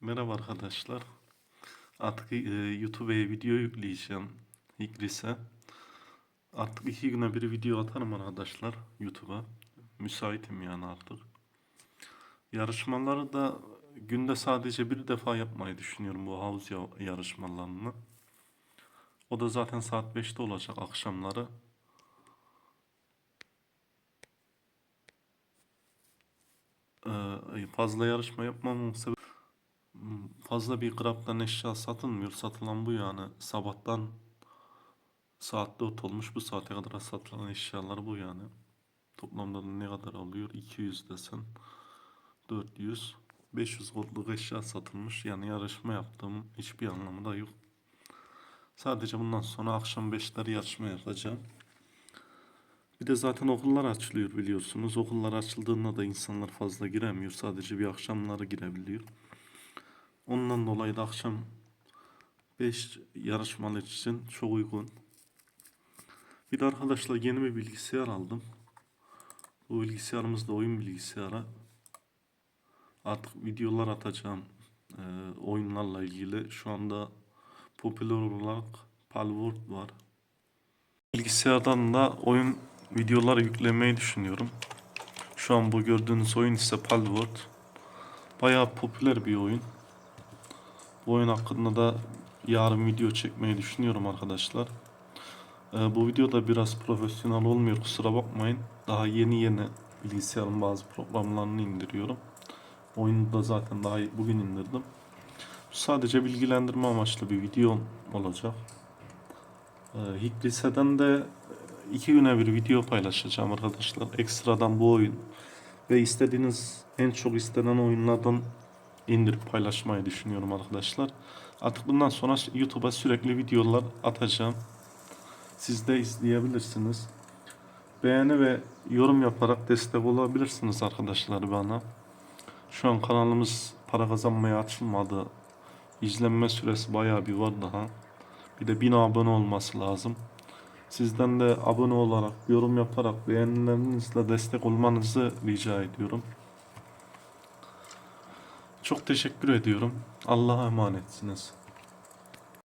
Merhaba arkadaşlar. Artık e, YouTube'a video yükleyeceğim. Hikris'e. Artık iki güne bir video atarım arkadaşlar YouTube'a. Müsaitim yani artık. Yarışmaları da günde sadece bir defa yapmayı düşünüyorum bu havuz ya- yarışmalarını. O da zaten saat 5'te olacak akşamları. Ee, fazla yarışma yapmamın sebebi fazla bir graftan eşya satılmıyor. Satılan bu yani. Sabahtan saat 4 olmuş. Bu saate kadar satılan eşyalar bu yani. Toplamda da ne kadar oluyor? 200 desen. 400. 500 goldluk eşya satılmış. Yani yarışma yaptığım hiçbir anlamı da yok. Sadece bundan sonra akşam 5'leri yarışma yapacağım. Bir de zaten okullar açılıyor biliyorsunuz. Okullar açıldığında da insanlar fazla giremiyor. Sadece bir akşamları girebiliyor. Ondan dolayı da akşam 5 yarışmalar için çok uygun. Bir de arkadaşlar yeni bir bilgisayar aldım. Bu bilgisayarımız da oyun bilgisayarı. Artık videolar atacağım e, oyunlarla ilgili. Şu anda popüler olarak Palworld var. Bilgisayardan da oyun videoları yüklemeyi düşünüyorum. Şu an bu gördüğünüz oyun ise Palworld. Bayağı popüler bir oyun. Bu oyun hakkında da yarın video çekmeyi düşünüyorum arkadaşlar. Ee, bu videoda biraz profesyonel olmuyor kusura bakmayın. Daha yeni yeni bilgisayarın bazı programlarını indiriyorum. Oyunu da zaten daha bugün indirdim. Sadece bilgilendirme amaçlı bir video olacak. Ee, Hik de iki güne bir video paylaşacağım arkadaşlar. Ekstradan bu oyun ve istediğiniz en çok istenen oyunlardan indirip paylaşmayı düşünüyorum arkadaşlar. Artık bundan sonra YouTube'a sürekli videolar atacağım. Siz de izleyebilirsiniz. Beğeni ve yorum yaparak destek olabilirsiniz arkadaşlar bana. Şu an kanalımız para kazanmaya açılmadı. İzlenme süresi bayağı bir var daha. Bir de 1000 abone olması lazım. Sizden de abone olarak, yorum yaparak, beğenilerinizle destek olmanızı rica ediyorum. Çok teşekkür ediyorum. Allah'a emanetsiniz.